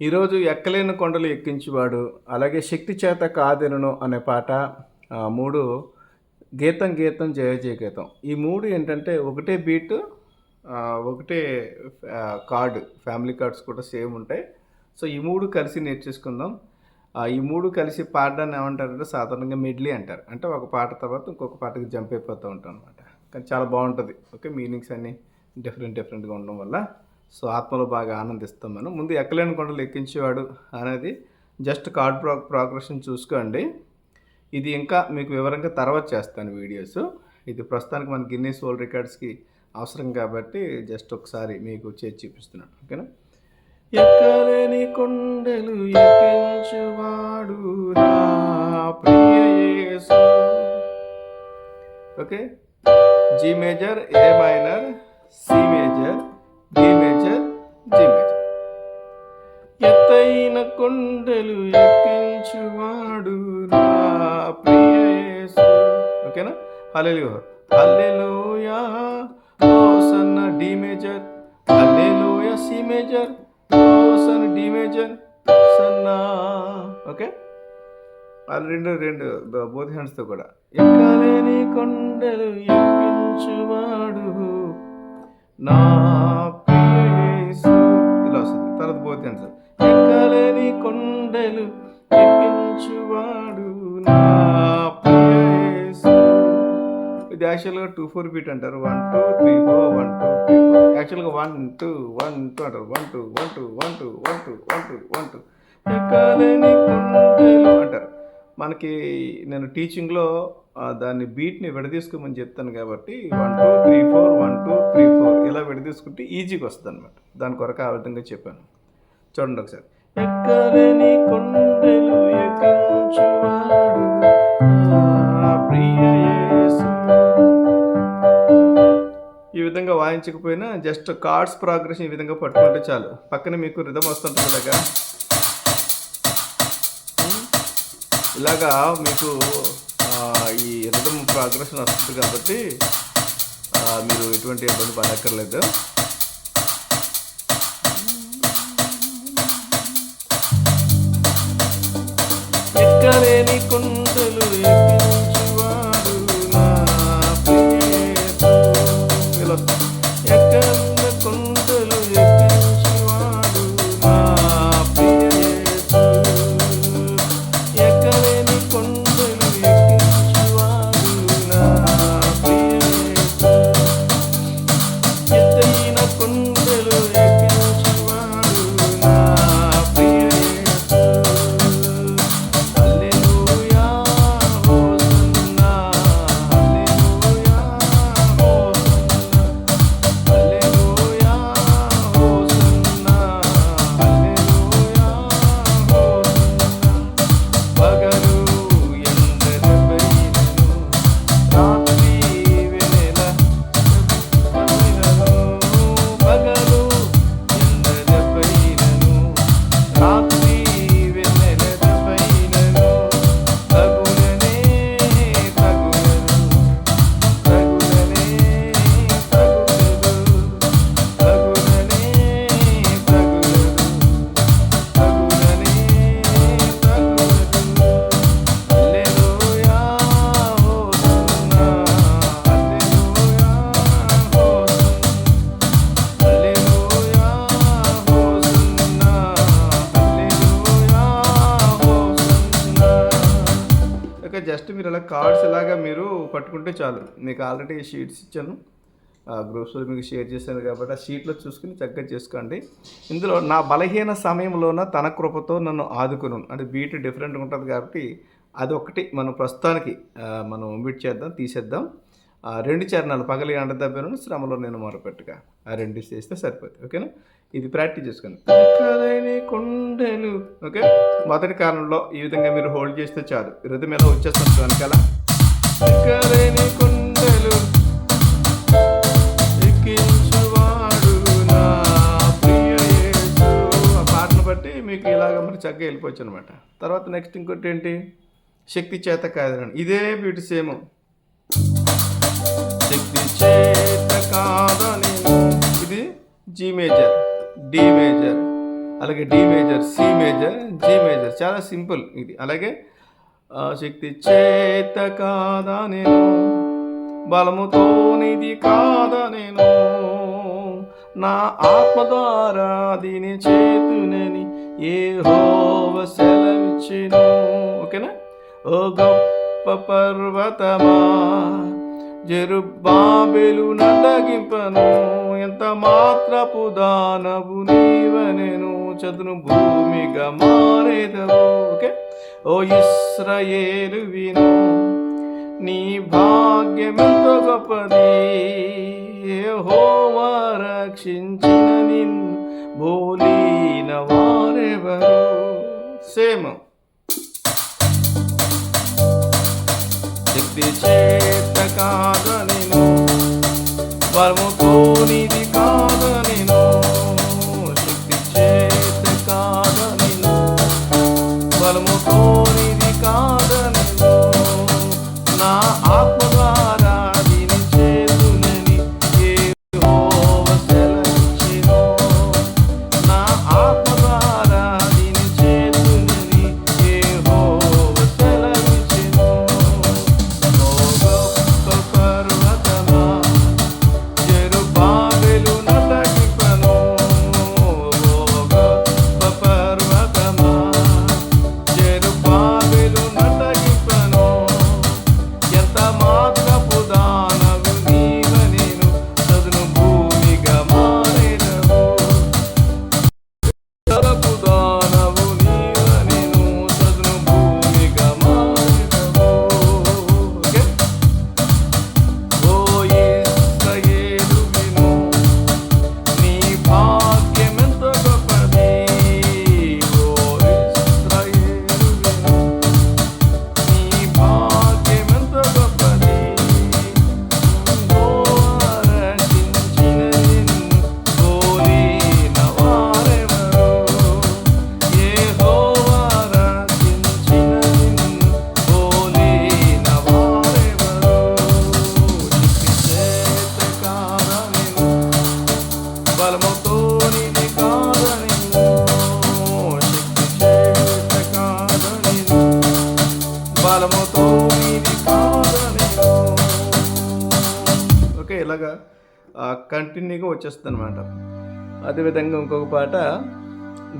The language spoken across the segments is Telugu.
ఈరోజు ఎక్కలేని కొండలు ఎక్కించేవాడు అలాగే శక్తి చేత కాదెనను అనే పాట మూడు గీతం గీతం జయ జయ గీతం. ఈ మూడు ఏంటంటే ఒకటే బీట్ ఒకటే కార్డు ఫ్యామిలీ కార్డ్స్ కూడా సేమ్ ఉంటాయి. సో ఈ మూడు కలిసి నేర్చేసుకుందాం. ఈ మూడు కలిసి పాడడాన్ని ఏమంటారంటే సాధారణంగా మిడ్లీ అంటారు. అంటే ఒక పాట తర్వాత ఇంకొక పాటకి జంప్ అయిపోతూ ఉంటాం అనమాట కానీ చాలా బాగుంటుంది. ఓకే మీనింగ్స్ అన్నీ డిఫరెంట్ డిఫరెంట్గా ఉండడం వల్ల. సో ఆత్మలో బాగా ఆనందిస్తాం మనం ముందు ఎక్కలేని కొండలు ఎక్కించేవాడు అనేది జస్ట్ కార్డ్ ప్రో ప్రోగ్రెషన్ చూసుకోండి. ఇది ఇంకా మీకు వివరంగా తర్వాత చేస్తాను వీడియోస్. ఇది ప్రస్తుతానికి మన గిన్నీస్ వరల్డ్ రికార్డ్స్కి అవసరం కాబట్టి జస్ట్ ఒకసారి మీకు చేసి చూపిస్తున్నాను. ఓకేనా? ఎక్కలేని కొండలు ఎక్కించువాడు okay? G major A minor C major D ఎత్తైన కొండలు ఎక్కించువాడు నా ప్రియేసు ఓకేనా? హల్లెలూయా. హల్లెలోయా. సన్న D major. Hallelujah C major. Hosanna D major. సన్నా. ఓకే? వాళ్ళు రెండు రెండు. బోత్ హ్యాండ్స్తో కూడా. ఎక్కలేని కొండలు ఎక్కించువాడు నా కొండలు ఎక్కించువాడు నా ఇది యాక్చువల్గా టూ ఫోర్ బీట్ అంటారు. One two three four one two three four యాక్చువల్గా వన్ టూ వన్ టూ అంటారు. One two one two one two one two one two one two ఎక్కలేని కొండలు అంటారు. మనకి నేను టీచింగ్లో దాన్ని బీట్ని విడదీసుకోమని చెప్తాను కాబట్టి one two three four one two three four ఇలా విడదీసుకుంటే ఈజీగా వస్తుంది అనమాట దాని కొరకు ఆ విధంగా చెప్పాను. చూడండి ఒకసారి. ఎక్కలేని కొండలు ఎక్కించువాడు ప్రియ ఈ విధంగా వాయించకపోయినా జస్ట్ కార్డ్స్ ప్రోగ్రెస్ ఈ విధంగా పట్టుకుంటే చాలు. పక్కన మీకు రిధం వస్తుంటుంది ఇలాగా. ఇలాగా మీకు ఈ రిధం ప్రోగ్రెస్ వస్తుంది కాబట్టి మీరు ఎటువంటి ఇబ్బంది పడక్కర్లేదు. ఎక్కలేని కొండలు జస్ట్ మీరు అలా కార్డ్స్ ఇలాగా మీరు పట్టుకుంటే చాలు. మీకు ఆల్రెడీ షీట్స్ ఇచ్చాను. ఆ గ్రూప్స్లో మీకు షేర్ చేశాను కాబట్టి ఆ షీట్లో చూసుకుని చక్కగా చేసుకోండి. ఇందులో నా బలహీన సమయంలోన తన కృపతో నన్ను ఆదుకును. అంటే బీట్ డిఫరెంట్గా ఉంటుంది కాబట్టి అది ఒకటి మనం ప్రస్తుతానికి మనం ఒమిట్ చేద్దాం తీసేద్దాం. ఆ రెండు చరణాలు పగలి అండ అండదబ్బను శ్రమలో నేను మొరపెట్టుగా. ఆ రెండు చేస్తే సరిపోతుంది ఓకేనా? ఇది ప్రాక్టీస్ చేసుకోండి ఎక్కలేని కొండలు ఓకే? మొదటి కారణంలో ఈ విధంగా మీరు హోల్డ్ చేస్తే చాలు. రిధం ఎలా వచ్చేస్తుంది వెనకాల? ఎక్కలేని కొండలు నా బట్టి మీకు ఇలాగ మరి చక్కగా వెళ్ళిపోవచ్చు అనమాట తర్వాత నెక్స్ట్ ఇంకోటి ఏంటి? శక్తి చేత కాదనండి ఇదే బ్యూటీ సేమ్. శక్తి చేత కాదని. ఇది జీ మేజర్ డి మేజర్ అలాగే D major C major G major చాలా సింపుల్ ఇది. అలాగే ఆ శక్తి చేత కాదా నేను? బలముతో నిధి కాదా నేను? నా ఆత్మ ద్వారా దీని చేతునని ఏ హోవ సెలవిచ్చెను. ఓకేనా? ఓ గొప్ప పర్వతమా? జరుబాబెలు నడగింపను ఎంత మాత్రపు దానవు నీవనెను చదును భూమిగా మారేదవు. ఓకే? ఓ ఇస్రయేలు విను నీ భాగ్యమెంతో గొప్పది యెహోవా రక్షించిన నిన్ను బోలిన వారెవరు? సేమ్. శక్తి చేత కాద నేను బలముతో నీది ఎంత ఓకే కంటిన్యూగా వచ్చేస్తుంది అనమాట అదేవిధంగా ఇంకొక పాట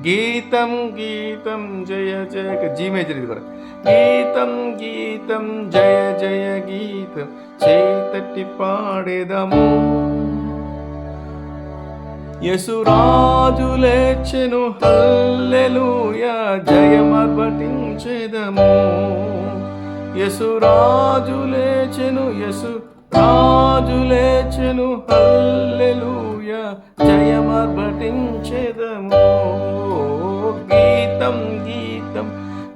గీతం గీతం జయ జయ జీ మేజర్ ఇది కూడా. గీతం గీతం జయ జయ గీతం చేతట్టి పాడేదము. యసురాజు లేచెను హల్లెలూయ జయమర్పటించేదము యసురాజు లేచెను యసు రాజు లేచెను హల్లెలూయ. జయమర్భటించెదము గీతం గీతం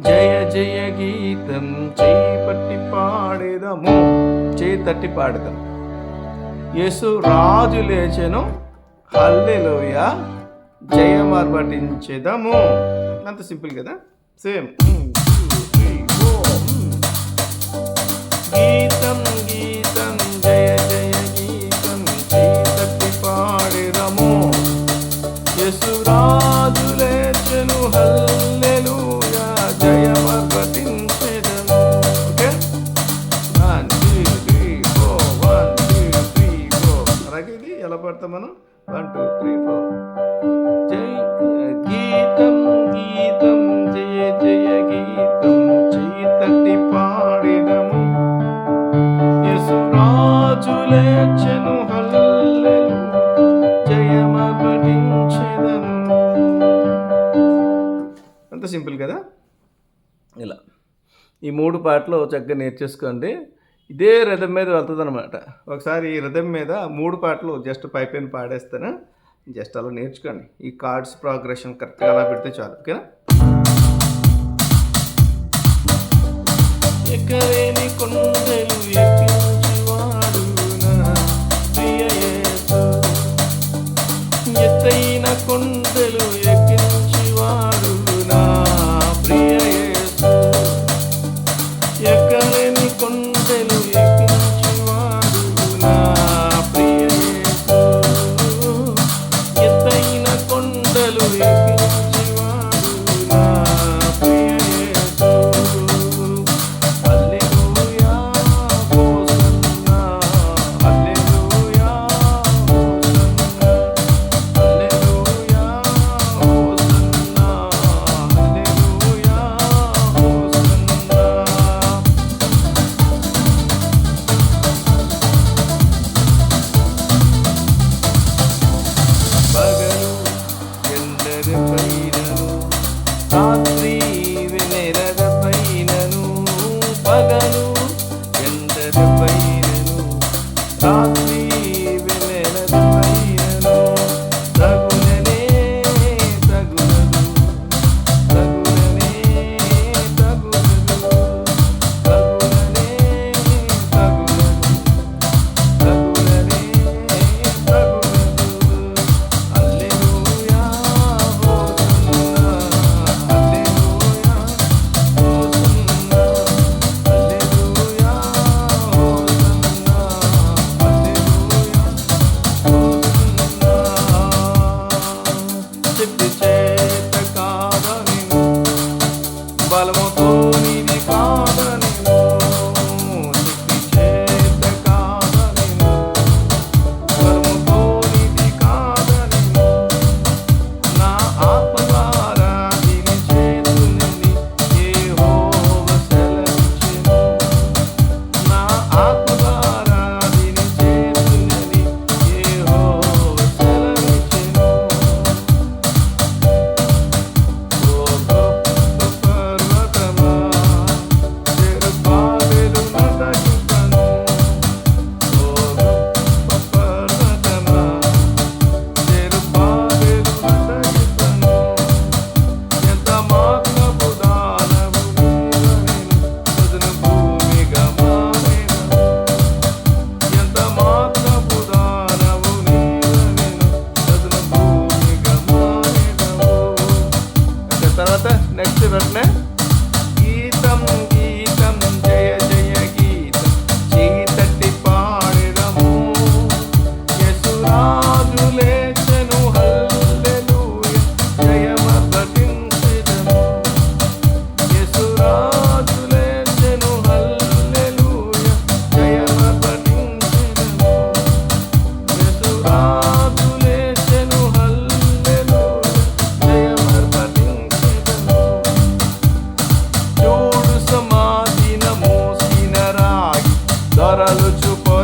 జయ జయ గీతం చేపట్టి పాడేదము. చేతట్టి పాడదాం. యేసు రాజు లేచెను హల్లెలూయ. జయమర్భటించెదము అంత సింపుల్ కదా? సేమ్. ఇది మనం వన్ టూ త్రీ ఫోర్ జై గీతం గీతం జయ జయ గీతం చేతట్టి పాడినము. యేసురాజు లేచెను జయమపటించెదము అంత సింపుల్ కదా? ఇలా. ఈ మూడు పాటలు చక్కగా నేర్చేసుకోండి. ఇదే రథం మీద వెళ్తుంది అనమాట ఒకసారి ఈ రథం మీద మూడు పాటలు జస్ట్ పైపైన పాడేస్తాను జస్ట్ అలా నేర్చుకోండి. ఈ కార్డ్స్ ప్రోగ్రెషన్ కరెక్ట్గా అలా పెడితే చాలు ఓకేనా? ఎక్కలేని కొండలు ಎಂದರು ಎಂದರೆ ಬೈರರು ರಾತ್ರಿ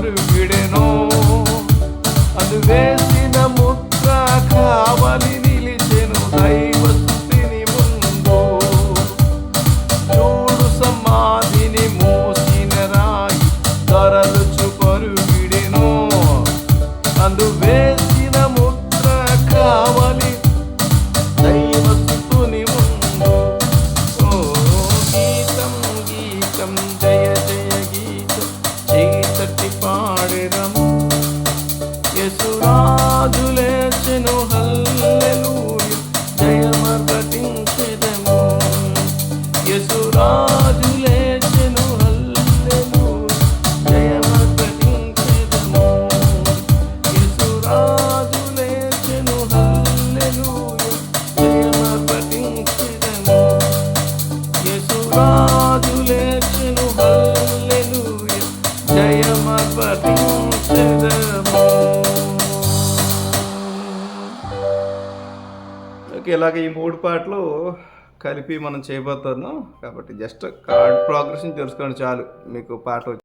மாறிவிடனோ? அதுவே ఓకే ఇలాగ ఈ మూడు పాటలు కలిపి మనం చేయబోతున్నాం. కాబట్టి జస్ట్ కార్డ్ ప్రోగ్రెస్ని తెలుసుకోండి చాలు. మీకు పాటలు